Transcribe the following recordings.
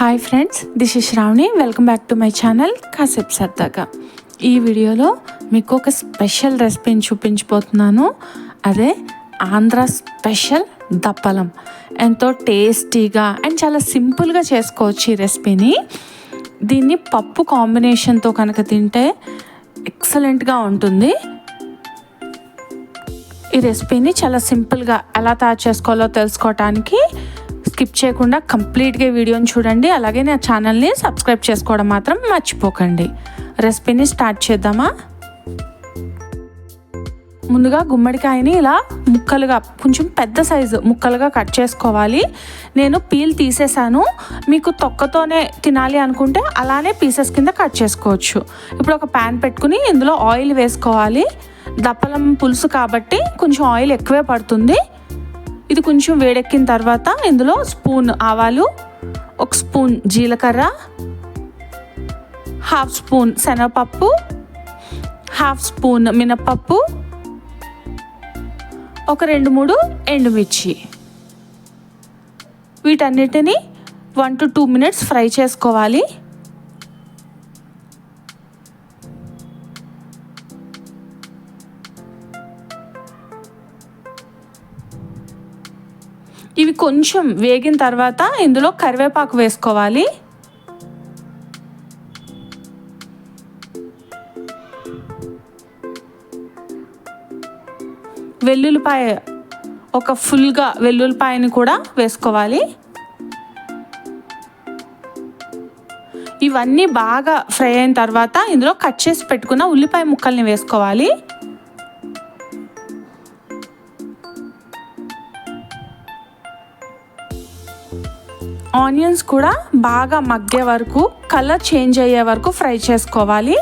Hi friends this is Shravani welcome back to my channel కాసేపు సరదాగా ఈ వీడియోలో మీకు ఒక స్పెషల్ రెసిపీని చూపించబోతున్నాను. అదే ఆంధ్ర స్పెషల్ దప్పలం. ఎంతో టేస్టీగా అండ్ చాలా సింపుల్గా చేసుకోవచ్చు ఈ రెసిపీని దీన్ని పప్పు కాంబినేషన్తో కనుక తింటే ఎక్సలెంట్గా ఉంటుంది. ఈ రెసిపీని చాలా సింపుల్గా ఎలా తయారు చేసుకోవాలో తెలుసుకోవటానికి స్కిప్ చేయకుండా కంప్లీట్గా వీడియోని చూడండి. అలాగే నా ఛానల్ని సబ్స్క్రైబ్ చేసుకోవడం మాత్రం మర్చిపోకండి. రెసిపీని స్టార్ట్ చేద్దామా? ముందుగా గుమ్మడికాయని ఇలా ముక్కలుగా కొంచెం పెద్ద సైజు ముక్కలుగా కట్ చేసుకోవాలి. నేను పీల్ తీసేసాను మీకు తొక్కతోనే తినాలి అనుకుంటే అలానే పీసెస్ కింద కట్ చేసుకోవచ్చు. ఇప్పుడు ఒక ప్యాన్ పెట్టుకుని ఇందులో ఆయిల్ వేసుకోవాలి. దప్పలం పులుసు కాబట్టి కొంచెం ఆయిల్ ఎక్కువే పడుతుంది. ఇది కొంచెం వేడెక్కిన తర్వాత ఇందులో స్పూన్ ఆవాలు ఒక స్పూన్ జీలకర్ర హాఫ్ స్పూన్ శనగపప్పు హాఫ్ స్పూన్ మినప్పప్పు ఒక రెండు మూడు ఎండుమిర్చి. వీటన్నిటిని one to two minutes fry చేసుకోవాలి. ఇవి కొంచెం వేగిన తర్వాత ఇందులో కరివేపాకు వేసుకోవాలి. వెల్లుల్లిపాయ ఒక ఫుల్గా వెల్లుల్లిపాయని కూడా వేసుకోవాలి. ఇవన్నీ బాగా ఫ్రై అయిన తర్వాత ఇందులో కట్ చేసి పెట్టుకున్న ఉల్లిపాయ ముక్కల్ని వేసుకోవాలి. ఆనియన్స్ కూడా బాగా మగ్గే వరకు కలర్ చేంజ్ అయ్యే వరకు ఫ్రై చేసుకోవాలి.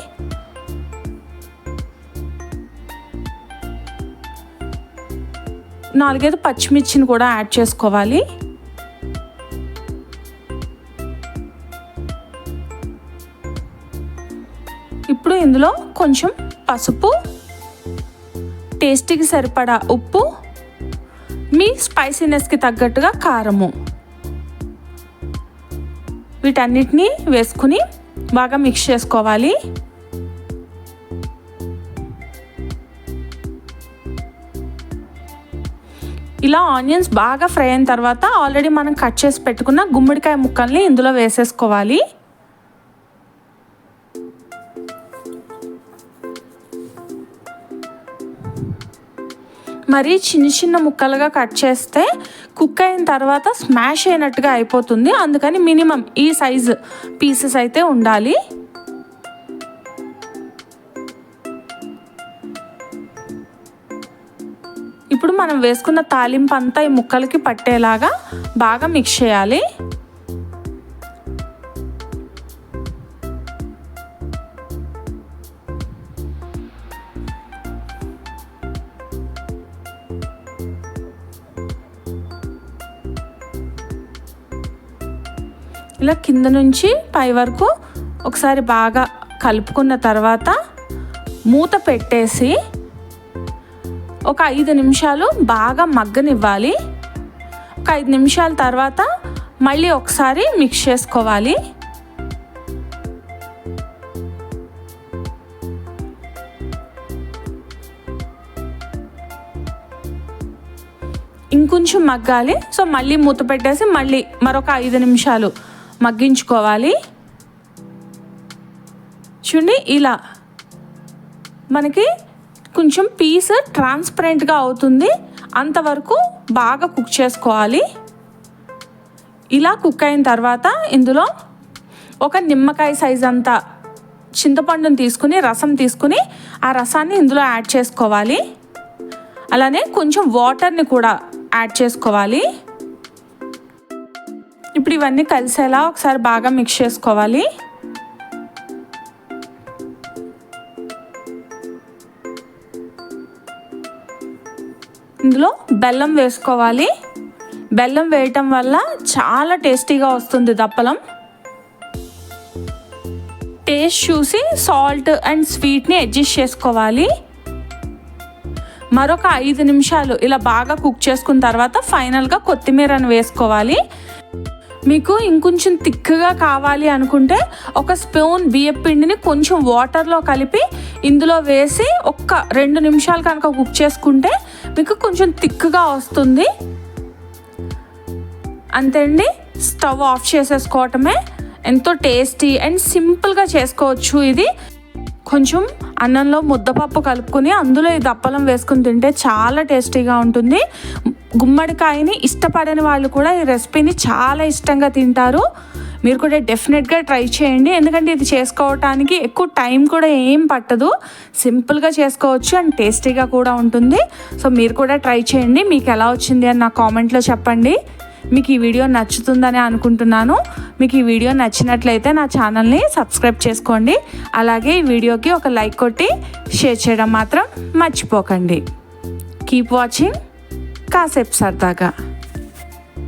నాలుగైదు పచ్చిమిర్చిని కూడా యాడ్ చేసుకోవాలి. ఇప్పుడు ఇందులో కొంచెం పసుపు టేస్టీకి సరిపడా ఉప్పు మీ స్పైసీనెస్కి తగ్గట్టుగా కారము. వీటన్నిటినీ వేసుకుని బాగా మిక్స్ చేసుకోవాలి. ఇలా ఆనియన్స్ బాగా ఫ్రై అయిన తర్వాత ఆల్రెడీ మనం కట్ చేసి పెట్టుకున్న గుమ్మడికాయ ముక్కల్ని ఇందులో వేసేసుకోవాలి. మరీ చిన్న చిన్న ముక్కలుగా కట్ చేస్తే కుక్ అయిన తర్వాత స్మాష్ అయినట్టుగా అయిపోతుంది. అందుకని మినిమం ఈ సైజు పీసెస్ అయితే ఉండాలి. ఇప్పుడు మనం వేసుకున్న తాలింపు అంతా ఈ ముక్కలకి పట్టేలాగా బాగా మిక్స్ చేయాలి. ఇలా కింద నుంచి పై వరకు ఒకసారి బాగా కలుపుకున్న తర్వాత మూత పెట్టేసి ఒక ఐదు నిమిషాలు బాగా మగ్గనివ్వాలి. ఒక ఐదు నిమిషాల తర్వాత మళ్ళీ ఒకసారి మిక్స్ చేసుకోవాలి. ఇంకొంచెం మగ్గాలి. సో మళ్ళీ మూత పెట్టేసి మళ్ళీ మరొక ఐదు నిమిషాలు మగ్గించుకోవాలి. చూడండి ఇలా. మనకి కొంచెం పీస్ ట్రాన్స్పరెంట్గా అవుతుంది. అంతవరకు బాగా కుక్ చేసుకోవాలి. ఇలా కుక్ అయిన తర్వాత ఇందులో ఒక నిమ్మకాయ సైజ్ అంతా చింతపండుని తీసుకుని రసం తీసుకుని ఆ రసాన్ని ఇందులో యాడ్ చేసుకోవాలి. అలానే కొంచెం వాటర్ని కూడా యాడ్ చేసుకోవాలి. ఇప్పుడు ఇవన్నీ కలిసేలా ఒకసారి బాగా మిక్స్ చేసుకోవాలి. ఇందులో బెల్లం వేసుకోవాలి. బెల్లం వేయటం వల్ల చాలా టేస్టీగా వస్తుంది దప్పలం. టేస్ట్ చూసి సాల్ట్ అండ్ స్వీట్ని అడ్జస్ట్ చేసుకోవాలి. మరొక ఐదు నిమిషాలు ఇలా బాగా కుక్ చేసుకున్న తర్వాత ఫైనల్గా కొత్తిమీరను వేసుకోవాలి. మీకు ఇంకొంచెం థిక్గా కావాలి అనుకుంటే ఒక స్పూన్ బియ్యం పిండిని కొంచెం వాటర్లో కలిపి ఇందులో వేసి ఒక్క రెండు నిమిషాలు కనుక కుక్ చేసుకుంటే మీకు కొంచెం థిక్గా వస్తుంది. అంతే అండి. స్టవ్ ఆఫ్ చేసేసుకోవటమే. ఎంతో టేస్టీ అండ్ సింపుల్గా చేసుకోవచ్చు ఇది. కొంచెం అన్నంలో ముద్దపప్పు కలుపుకొని అందులో ఈ దప్పలం వేసుకుని తింటే చాలా టేస్టీగా ఉంటుంది. గుమ్మడికాయని ఇష్టపడని వాళ్ళు కూడా ఈ రెసిపీని చాలా ఇష్టంగా తింటారు. మీరు కూడా డెఫినెట్గా ట్రై చేయండి. ఎందుకంటే ఇది చేసుకోవటానికి ఎక్కువ టైం కూడా ఏం పట్టదు. సింపుల్గా చేసుకోవచ్చు అండ్ టేస్టీగా కూడా ఉంటుంది. సో మీరు కూడా ట్రై చేయండి. మీకు ఎలా వచ్చింది అని నా కామెంట్లో చెప్పండి. మీకు ఈ వీడియో నచ్చుతుందని అనుకుంటున్నాను. మీకు ఈ వీడియో నచ్చినట్లయితే నా ఛానల్ని సబ్స్క్రైబ్ చేసుకోండి. అలాగే ఈ వీడియోకి ఒక లైక్ కొట్టి షేర్ చేయడం మాత్రం మర్చిపోకండి. కీప్ వాచింగ్ కాసేపు సరదాగా.